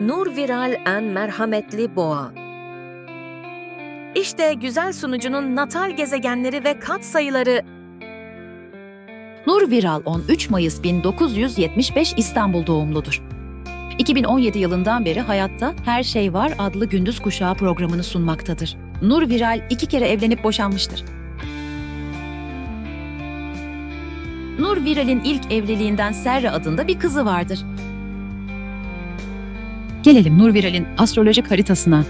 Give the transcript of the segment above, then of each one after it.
Nur Viral en merhametli boğa. İşte güzel sunucunun natal gezegenleri ve katsayıları Nur Viral 13 Mayıs 1975 İstanbul doğumludur. 2017 yılından beri Hayatta Her Şey Var adlı gündüz kuşağı programını sunmaktadır. Nur Viral iki kere evlenip boşanmıştır. Nur Viral'in ilk evliliğinden Serra adında bir kızı vardır. Gelelim Nur Viral'in astrolojik haritasına.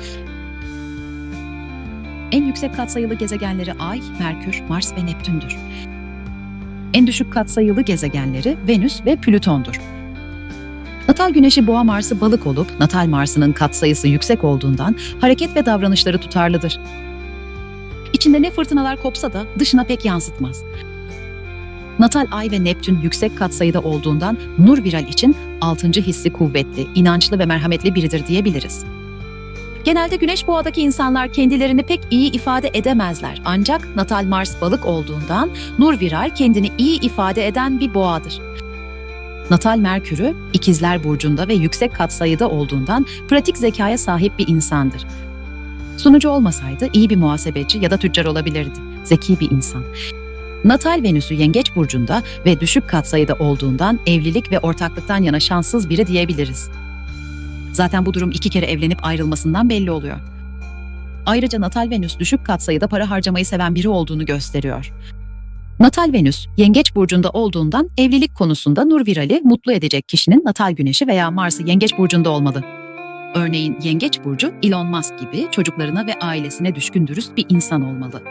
En yüksek katsayılı gezegenleri Ay, Merkür, Mars ve Neptün'dür. En düşük katsayılı gezegenleri Venüs ve Plüton'dur. Natal Güneşi Boğa Mars'ı balık olup Natal Mars'ının katsayısı yüksek olduğundan hareket ve davranışları tutarlıdır. İçinde ne fırtınalar kopsa da dışına pek yansıtmaz. Natal Ay ve Neptün yüksek katsayıda olduğundan Nur Viral için altıncı hissi kuvvetli, inançlı ve merhametli biridir diyebiliriz. Genelde Güneş Boğa'daki insanlar kendilerini pek iyi ifade edemezler. Ancak Natal Mars balık olduğundan Nur Viral kendini iyi ifade eden bir boğadır. Natal Merkür'ü İkizler Burcu'nda ve yüksek katsayıda olduğundan pratik zekaya sahip bir insandır. Sunucu olmasaydı iyi bir muhasebeci ya da tüccar olabilirdi. Zeki bir insan. Natal Venüs'ü Yengeç Burcu'nda ve düşük katsayıda olduğundan evlilik ve ortaklıktan yana şanssız biri diyebiliriz. Zaten bu durum iki kere evlenip ayrılmasından belli oluyor. Ayrıca Natal Venüs düşük katsayıda para harcamayı seven biri olduğunu gösteriyor. Natal Venüs, Yengeç Burcu'nda olduğundan evlilik konusunda Nur Viral'i mutlu edecek kişinin Natal Güneşi veya Mars'ı Yengeç Burcu'nda olmalı. Örneğin Yengeç Burcu, Elon Musk gibi çocuklarına ve ailesine düşkün dürüst bir insan olmalı.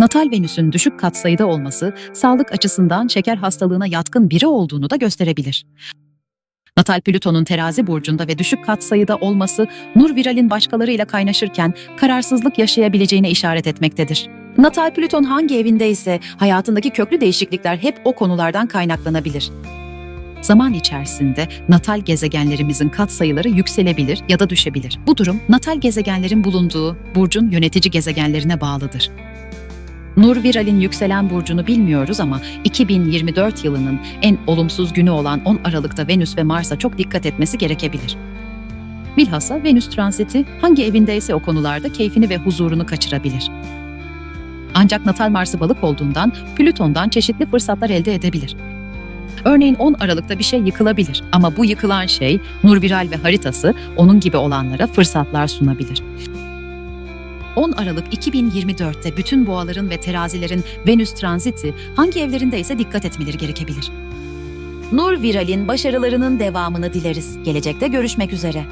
Natal Venüs'ün düşük katsayıda olması, sağlık açısından şeker hastalığına yatkın biri olduğunu da gösterebilir. Natal Plüton'un terazi burcunda ve düşük katsayıda olması Nur Viral'in başkalarıyla kaynaşırken kararsızlık yaşayabileceğine işaret etmektedir. Natal Plüton hangi evindeyse hayatındaki köklü değişiklikler hep o konulardan kaynaklanabilir. Zaman içerisinde natal gezegenlerimizin katsayıları yükselebilir ya da düşebilir. Bu durum natal gezegenlerin bulunduğu burcun yönetici gezegenlerine bağlıdır. Nur Viral'in yükselen burcunu bilmiyoruz ama 2024 yılının en olumsuz günü olan 10 Aralık'ta Venüs ve Mars'a çok dikkat etmesi gerekebilir. Bilhassa Venüs transiti hangi evindeyse o konularda keyfini ve huzurunu kaçırabilir. Ancak natal Mars'ı balık olduğundan Plüton'dan çeşitli fırsatlar elde edebilir. Örneğin 10 Aralık'ta bir şey yıkılabilir ama bu yıkılan şey Nur Viral ve haritası onun gibi olanlara fırsatlar sunabilir. 10 Aralık 2024'te bütün boğaların ve terazilerin Venüs transiti hangi evlerindeyse dikkat etmeleri gerekebilir. Nur Viral'in başarılarının devamını dileriz. Gelecekte görüşmek üzere.